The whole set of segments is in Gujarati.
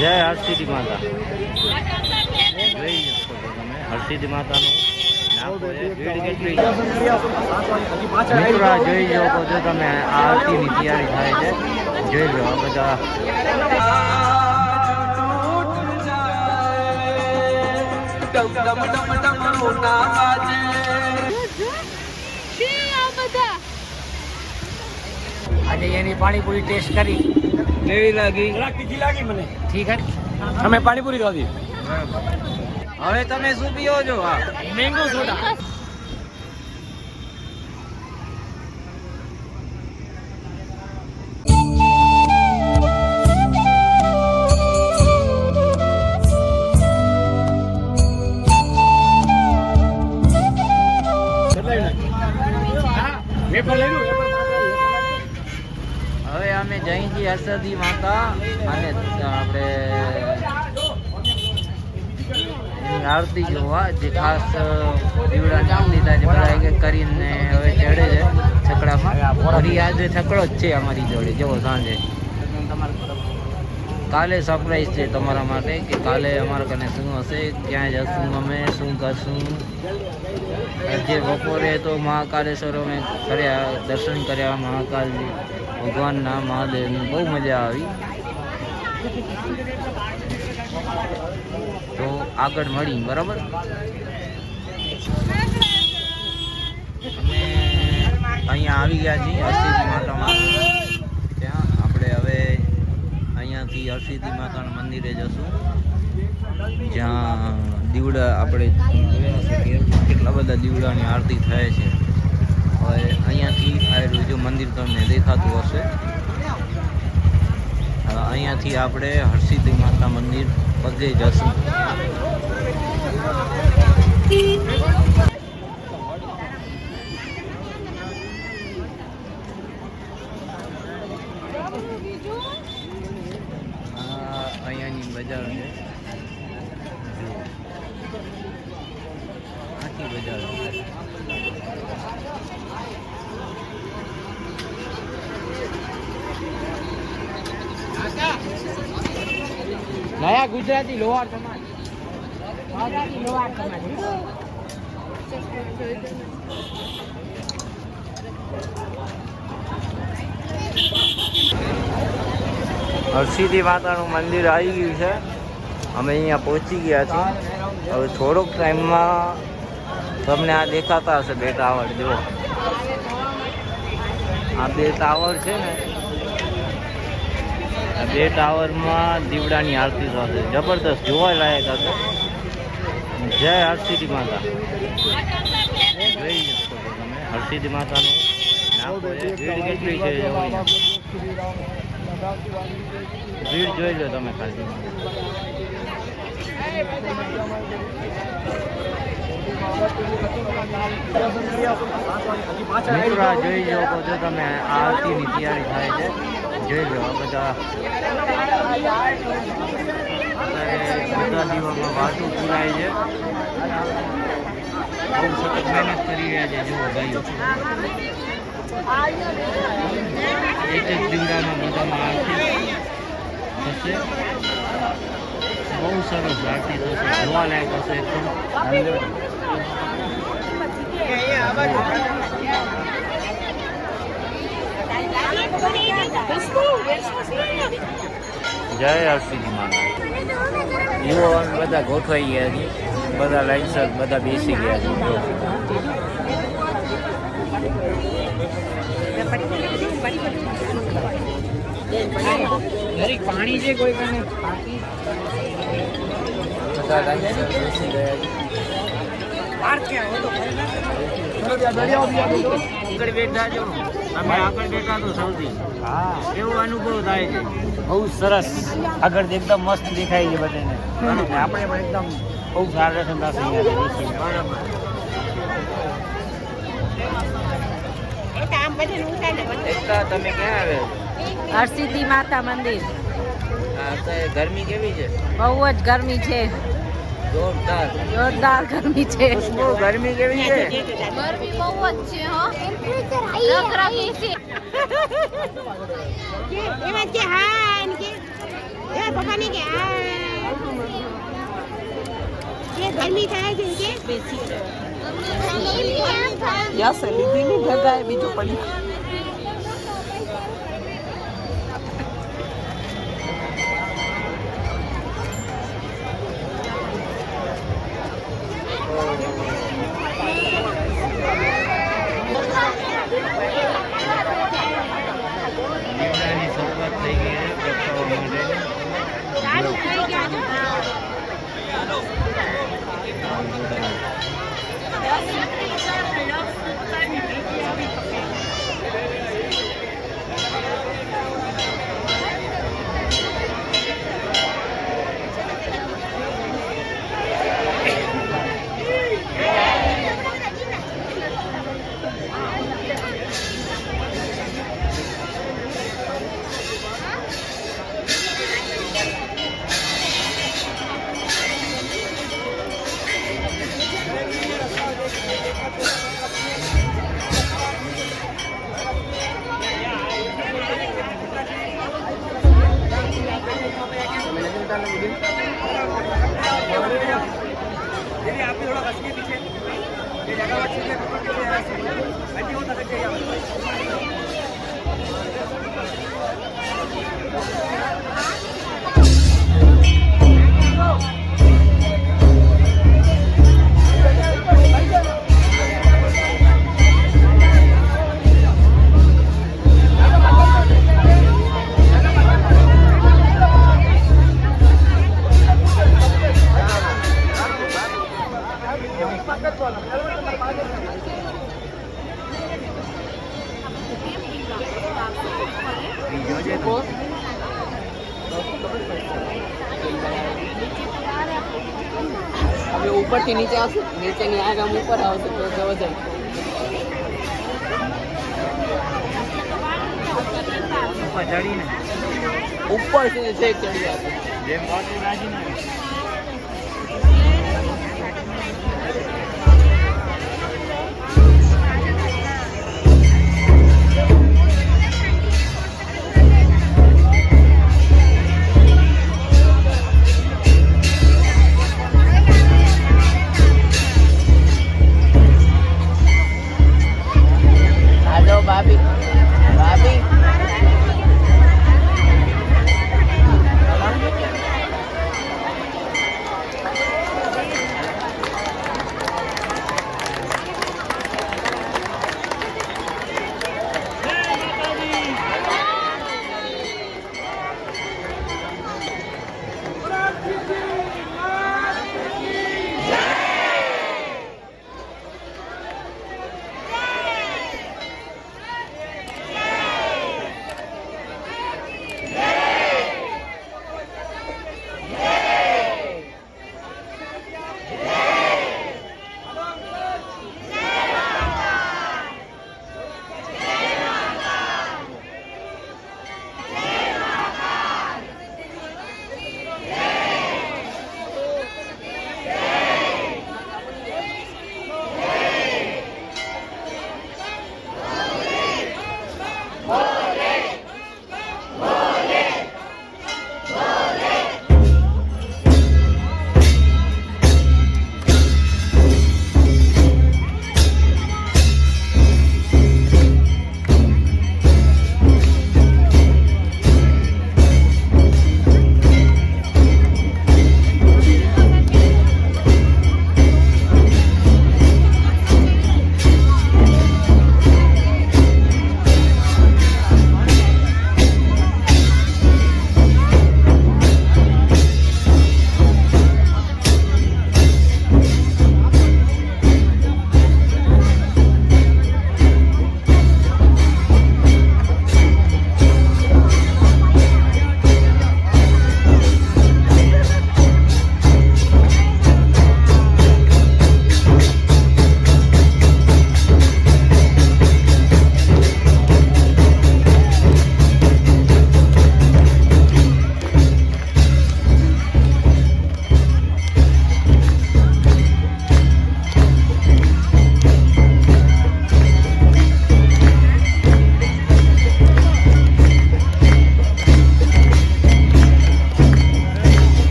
જય હરસિદ્ધિ માતા. તમે. હરસિદ્ધિ માતાનું જોઈ શકો છો તમે. આ આરતીની તૈયારી થાય છે. જોઈ લો બધા. આજે એની પાણીપુરી ટેસ્ટ કરી. કેવી લાગી. તીખી લાગી મને. ઠીક છે અમે પાણીપુરી ખાધી. હવે તમે શું પીઓ છો? Mango soda. આરતી જોવા જે ખાસ દીવડાની આરતી થાય છે, બધા એક કરીને હવે ચડે છે છકડામાં. ફરી આજે છકડો જ છે અમારી જોડે જવો સાંજે. કાલે સરપ્રાઈઝ છે તમારા માટે કે કાલે અમારા કને શું હશે, ક્યાં જશું અમે, શું કરશું? આજે બપોરે તો મહાકાલેશ્વર અમે કર્યા દર્શન કર્યા મહાકાલજી ભગવાનના મહાદેવની બહુ મજા આવી. તો આગળ મળી બરાબર? અહીંયા આવી ગયા છીએ હરસિદ્ધિ માતામાં. ત્યાં આપણે હવે અહીંયાથી હરસિદ્ધિ માતાના મંદિરે જશું. જ્યાં દીવડા આપણે કેટલા બધા દીવડાની આરતી થાય છે. હવે અહીંયાથી આ જો મંદિર તમને દેખાતું હશે. અહીંયાથી આપણે હરસિદ્ધિ માતા મંદિર પગે જશું આ અહીંયાની બજાર છે જુઓ. આખી બજાર છે નયા ગુજરાતી લોહાર સમાજ. ગુજરાતી લોહાર સમાજ. હરસિદ્ધિ માતાનું મંદિર આવી ગયું છે. અમે અહીંયા પહોંચી ગયા છીએ. હવે થોડોક ટાઈમમાં તમને આ દેખાતા હશે બે ટાવર જુઓ. આ બે ટાવર છે ને બે ટાવરમાં દીવડાની આરતી થશે. જબરદસ્ત જોવા લાયક હશે જય હરસિદ્ધિ માતા. હરસિદ્ધિ માતાનું. ભીડ કેટલી છે ભીડ જોઈ લો તમે ખાલી. જોઈ શકો છો તમે આરતીની તૈયારી થાય છે. જોઈ લો વાતું પૂરાય છે. બહુ સખત મહેનત કરી રહ્યા છે, જુઓ ભાઈઓ. એક આરતી થશે. બહુ સરસ આરતી થશે, જોવા લાયક હશે એકદમ. જય હરસિંહ માતા યુવાનો બધા ગોઠવાઈ ગયા છે બધા લાઇન્સર બધા બેસી ગયા છે પાણી છે કોઈ કને બેઠા છો તમે આગળ બેઠા તો સૌથી હા. કેવો અનુભવ થાય છે. બહુ સરસ. આગળ એકદમ મસ્ત દેખાય છે બધાને. આપણે પણ એકદમ બહુ સારા એકતા તમે ક્યાં આવ્યા હરસિદ્ધિ માતા મંદિર. ગરમી કેવી છે? બહુ જ ગરમી છે. જોરદાર જોરદાર ગરમી છે ખુશ્બુ ગરમી કેવી છે ગરમી બહુ જ છે હો ટેમ્પરેચર હાઈ રકરકી છે કે એમાં કે હા ને કે એ પપ્પા ને કે હા કે ગરમી થાય છે કે યસ લીધી ની ભગાય બીજું પડી નીચેની આગામ ઉપર આવશે તો જવા જાય. ઉપર સુધી છેક ચડી જશે જેમ આ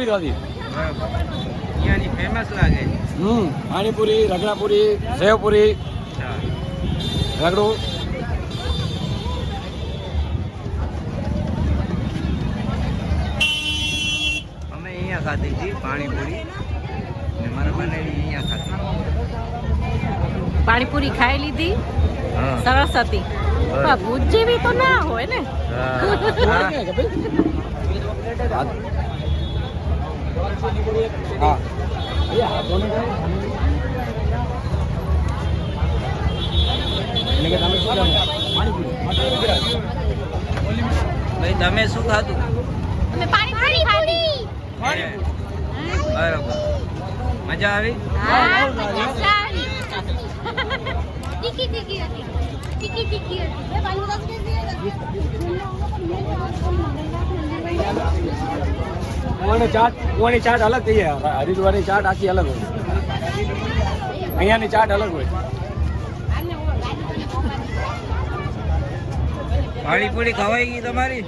પાણીપુરી ખાધી ફેમસ લાગે. હમ પાણીપુરી રગડાપુરી સેવપુરી રગડું. અમે અહીંયા ખાધી હતી પાણીપુરી. ને મારા અહીંયા પાણીપુરી ખાઈ લીધી? સરસ હતી. ભૂજ જેવી તો ના હોય ને. ભાઈ તમે શું ખાધું? અમે બરોબર. મજા આવી? હા મજા કુવાની ચાટ ગોવાની ચાટ અલગ થઈ જાય. હરિદ્વારની ચાટ આખી અલગ હોય. અહીંયાની ચાટ અલગ હોય. પાણીપુરી ખવાઈ ગઈ તમારી?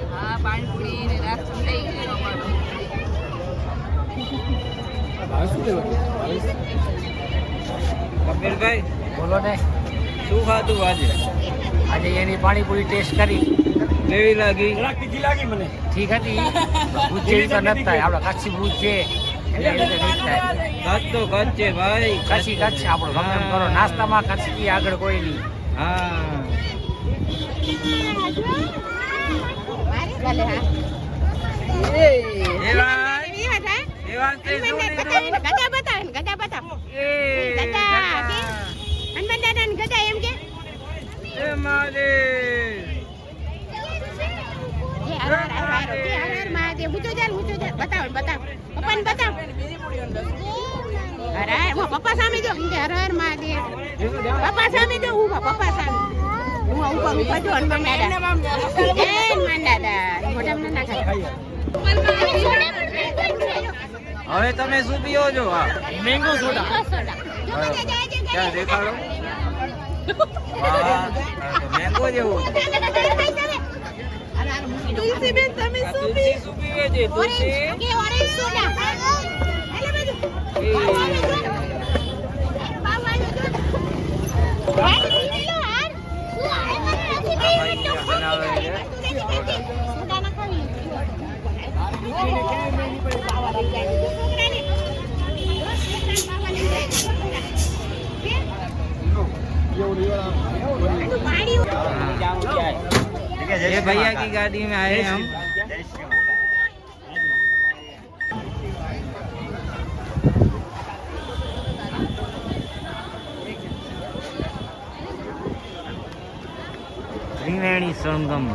કપિલભાઈ બોલો ને. શું ખાધું આજે? આજે એની પાણીપુરી ટેસ્ટ કરી. કેવી લાગી. તીખી લાગી મને. ઠીક હતી. ભૂત જેવી તો નથી થાય. આપણે કચ્છી ભૂત છે. કચ્છ તો કચ્છ છે ભાઈ. કચ્છી કચ્છ આપણો ગમે એમ કરો. નાસ્તામાં કચ્છી આગળ કોઈ નહીં. હા. તે. પપ્પા સામે જો કે હર હર મહાદેવ. પપ્પા સામે જો હું પપ્પા સામે? હું ઉપર ઉપર જો હનુમાન દાદા. જય હનુમાન દાદા મોટા મોટા ખાય. હવે તમે શું પીઓ છો મેંગો સોડા. ક્યાં દેખાડો? મેંગો જેવું. તુલસીબેન તમે શું પીવે? છે? તુલસી? કે ઓરેન્જ સોડા. એટલે બધું की गाड़ी में आए हम ત્રિવેણી સંગમ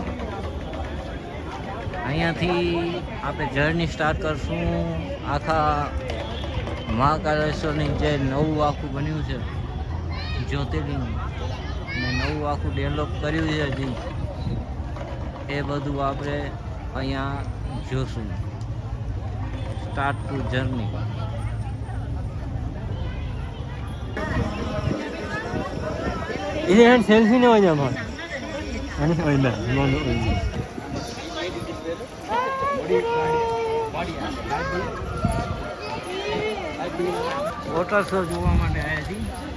અહીંયાથી આપણે જર્ની સ્ટાર્ટ કરશું આખા મહાકાલેશ્વરની જે નવું આખું બન્યું છે જ્યોતિર્લિંગ ને નવું આખું ડેવલપ કર્યું છે હજી એ બધું આપણે અહીંયા જોશું start to journey oh mana oh ini water show જોવા માટે આવ્યા છીએ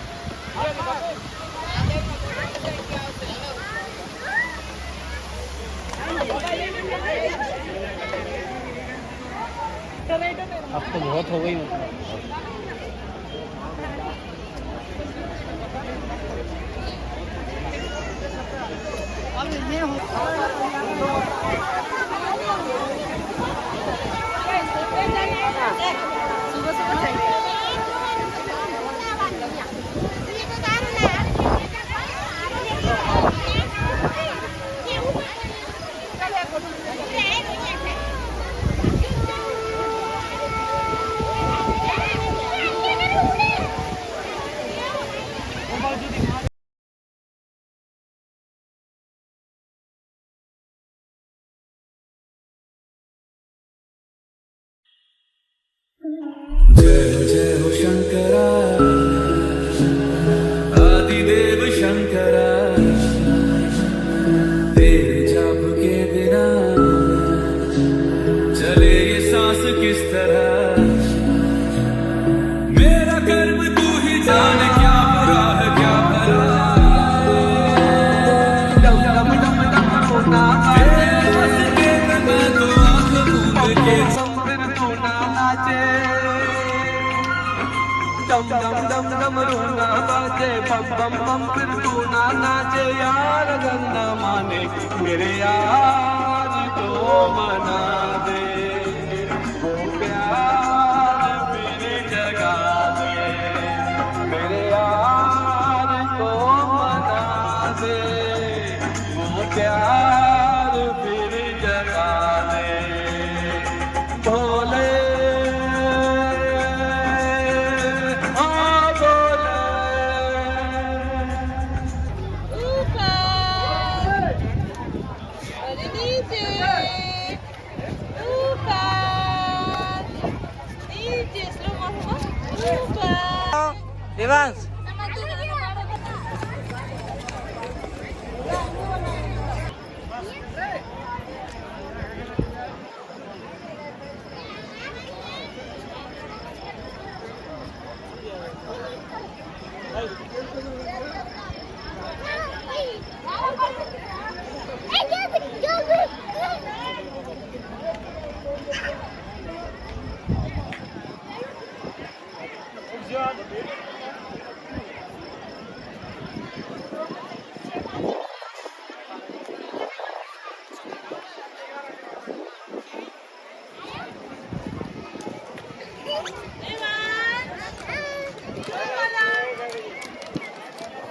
तो बहुत हो गई मतलब Thank you. Shankara. डम डम डम रूना बाजे बम बम बम फिर तू ना नाचे यार गंदा माने मेरे यार को मना दे वो प्यार मेरी जगा दे मेरे यार को मना दे वो प्यार vas?